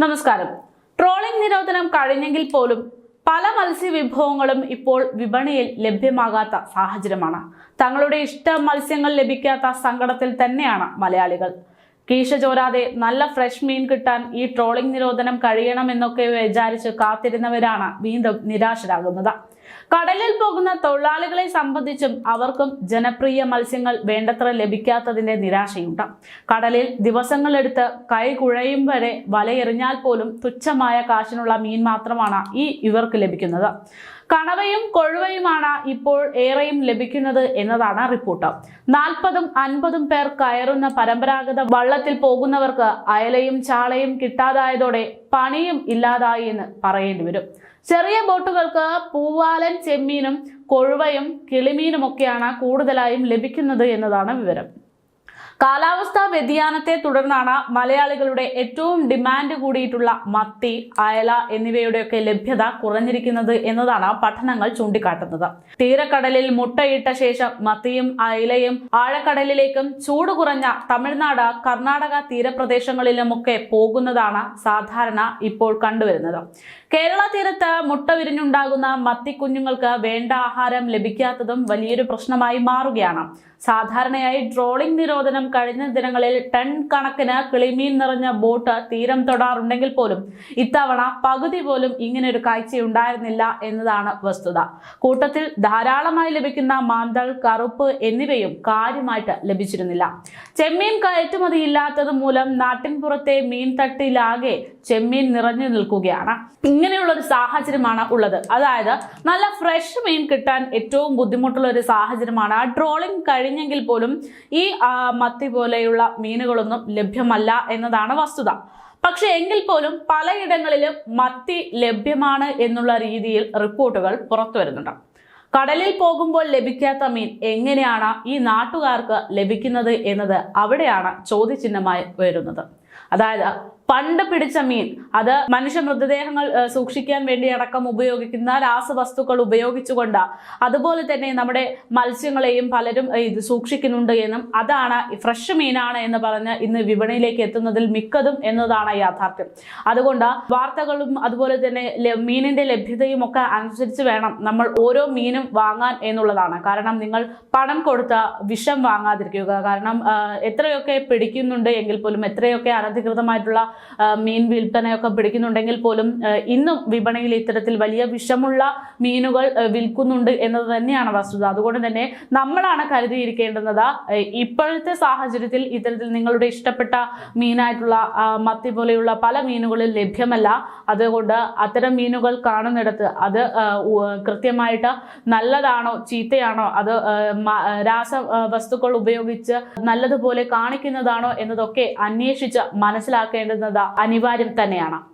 നമസ്കാരം. ട്രോളിംഗ് നിരോധനം കഴിഞ്ഞെങ്കിൽ പോലും പല മത്സ്യവിഭവങ്ങളും ഇപ്പോൾ വിപണിയിൽ ലഭ്യമാകാത്ത സാഹചര്യമാണ്. തങ്ങളുടെ ഇഷ്ട മത്സ്യങ്ങൾ ലഭിക്കാത്ത സങ്കടത്തിൽ തന്നെയാണ് മലയാളികൾ. കീശ ചോരാതെ നല്ല ഫ്രഷ് മീൻ കിട്ടാൻ ഈ ട്രോളിംഗ് നിരോധനം കഴിയണമെന്നൊക്കെ വിചാരിച്ച് കാത്തിരുന്നവരാണ് വീണ്ടും നിരാശരാകുന്നത്. കടലിൽ പോകുന്ന തൊഴിലാളികളെ സംബന്ധിച്ചും അവർക്കും ജനപ്രിയ മത്സ്യങ്ങൾ വേണ്ടത്ര ലഭിക്കാത്തതിന്റെ നിരാശയുണ്ട്. കടലിൽ ദിവസങ്ങളെടുത്ത് കൈ കുഴയും വരെ വലയെറിഞ്ഞാൽ പോലും തുച്ഛമായ കാശിനുള്ള മീൻ മാത്രമാണ് ഈ ഇവർക്ക് ലഭിക്കുന്നത്. കണവയും കൊഴുവയുമാണ് ഇപ്പോൾ ഏറെയും ലഭിക്കുന്നത് എന്നതാണ് റിപ്പോർട്ട്. നാൽപ്പതും അൻപതും പേർ കയറുന്ന പരമ്പരാഗത വള്ളത്തിൽ പോകുന്നവർക്ക് അയലയും ചാളയും കിട്ടാതായതോടെ പണിയും ഇല്ലാതായി എന്ന് പറയേണ്ടി വരും. ചെറിയ ബോട്ടുകൾക്ക് പൂവാലൻ ചെമ്മീനും കൊഴുവയും കിളിമീനുമൊക്കെയാണ് കൂടുതലായും ലഭിക്കുന്നത് എന്നതാണ് വിവരം. കാലാവസ്ഥാ വ്യതിയാനത്തെ തുടർന്നാണ് മലയാളികളുടെ ഏറ്റവും ഡിമാൻഡ് കൂടിയിട്ടുള്ള മത്തി അയല എന്നിവയുടെയൊക്കെ ലഭ്യത കുറഞ്ഞിരിക്കുന്നത് എന്നതാണ് പഠനങ്ങൾ ചൂണ്ടിക്കാട്ടുന്നത്. തീരക്കടലിൽ മുട്ടയിട്ട ശേഷം മത്തിയും അയലയും ആഴക്കടലിലേക്കും ചൂട് കുറഞ്ഞ തമിഴ്നാട് കർണാടക തീരപ്രദേശങ്ങളിലുമൊക്കെ പോകുന്നതാണ് സാധാരണ ഇപ്പോൾ കണ്ടുവരുന്നത്. കേരള തീരത്ത് മുട്ട വിരിഞ്ഞുണ്ടാകുന്ന മത്തിക്കുഞ്ഞുങ്ങൾക്ക് വേണ്ട ആഹാരം ലഭിക്കാത്തതും വലിയൊരു പ്രശ്നമായി മാറുകയാണ്. സാധാരണയായി ട്രോളിംഗ് നിരോധനം കഴിഞ്ഞ ദിനങ്ങളിൽ ടൺ കണക്കിന് കിളിമീൻ നിറഞ്ഞ ബോട്ട് തീരം തൊടാറുണ്ടെങ്കിൽ പോലും ഇത്തവണ പകുതി പോലും ഇങ്ങനെ ഒരു കാഴ്ചയുണ്ടായിരുന്നില്ല എന്നതാണ് വസ്തുത. കൂട്ടത്തിൽ ധാരാളമായി ലഭിക്കുന്ന മാന്തൾ കറുപ്പ് എന്നിവയും കാര്യമായിട്ട് ലഭിച്ചിരുന്നില്ല. ചെമ്മീൻ കയറ്റുമതി ഇല്ലാത്തത് മൂലം നാട്ടിൻപുറത്തെ മീൻ തട്ടിലാകെ ചെമ്മീൻ നിറഞ്ഞു നിൽക്കുകയാണ്. ഇങ്ങനെയുള്ള ഒരു സാഹചര്യമാണ് ഉള്ളത്. അതായത് നല്ല ഫ്രഷ് മീൻ കിട്ടാൻ ഏറ്റവും ബുദ്ധിമുട്ടുള്ള ഒരു സാഹചര്യമാണ് ആ ട്രോളിംഗ് കഴിഞ്ഞെങ്കിൽ പോലും ഈ മത്തി പോലെയുള്ള മീനുകളൊന്നും ലഭ്യമല്ല എന്നതാണ് വസ്തുത. പക്ഷെ എങ്കിൽ പോലും പലയിടങ്ങളിലും മത്തി ലഭ്യമാണ് എന്നുള്ള രീതിയിൽ റിപ്പോർട്ടുകൾ പുറത്തു വരുന്നുണ്ട്. കടലിൽ പോകുമ്പോൾ ലഭിക്കാത്ത മീൻ എങ്ങനെയാണ് ഈ നാട്ടുകാർക്ക് ലഭിക്കുന്നത് എന്നത് അവിടെയാണ് ചോദ്യചിഹ്നമായി വരുന്നത് അതായത് പണ്ട് പിടിച്ച മീൻ. അത് മനുഷ്യ മൃതദേഹങ്ങൾ സൂക്ഷിക്കാൻ വേണ്ടി അടക്കം ഉപയോഗിക്കുന്ന രാസവസ്തുക്കൾ ഉപയോഗിച്ചുകൊണ്ട് അതുപോലെ തന്നെ നമ്മുടെ മത്സ്യങ്ങളെയും പലരും ഇത് സൂക്ഷിക്കുന്നുണ്ട് എന്നും അതാണ് ഫ്രഷ് മീനാണ് എന്ന് പറഞ്ഞ് ഇന്ന് വിപണിയിലേക്ക് എത്തുന്നതിൽ മിക്കതും എന്നതാണ് യാഥാർത്ഥ്യം. അതുകൊണ്ട് വാർത്തകളും അതുപോലെ തന്നെ മീനിന്റെ ലഭ്യതയും ഒക്കെ അനുസരിച്ച് വേണം നമ്മൾ ഓരോ മീനും വാങ്ങാൻ എന്നുള്ളതാണ്. കാരണം നിങ്ങൾ പണം കൊടുത്ത വിഷം വാങ്ങാതിരിക്കുക. കാരണം എത്രയൊക്കെ പിടിക്കുന്നുണ്ട് എങ്കിൽ പോലും എത്രയൊക്കെ അനധികൃതമായിട്ടുള്ള മീൻ വിൽപ്പനയൊക്കെ പിടിക്കുന്നുണ്ടെങ്കിൽ പോലും ഇന്നും വിപണിയിൽ ഇത്തരത്തിൽ വലിയ വിഷമുള്ള മീനുകൾ വിൽക്കുന്നുണ്ട് എന്നത് തന്നെയാണ് വസ്തുത. അതുകൊണ്ട് തന്നെ നമ്മളാണ് കരുതിയിരിക്കേണ്ടുന്നത് ഇപ്പോഴത്തെ സാഹചര്യത്തിൽ ഇത്തരത്തിൽ നിങ്ങളുടെ ഇഷ്ടപ്പെട്ട മീനായിട്ടുള്ള മത്തി പോലെയുള്ള പല മീനുകളും ലഭ്യമല്ല. അതുകൊണ്ട് അത്തരം മീനുകൾ കാണുന്നിടത്ത് അത് കൃത്യമായിട്ട് നല്ലതാണോ ചീത്തയാണോ അത് രാസ വസ്തുക്കൾ ഉപയോഗിച്ച് നല്ലതുപോലെ കാണിക്കുന്നതാണോ എന്നതൊക്കെ അന്വേഷിച്ച് മനസ്സിലാക്കേണ്ടുന്നത് അനിവാര്യം തന്നെയാണ്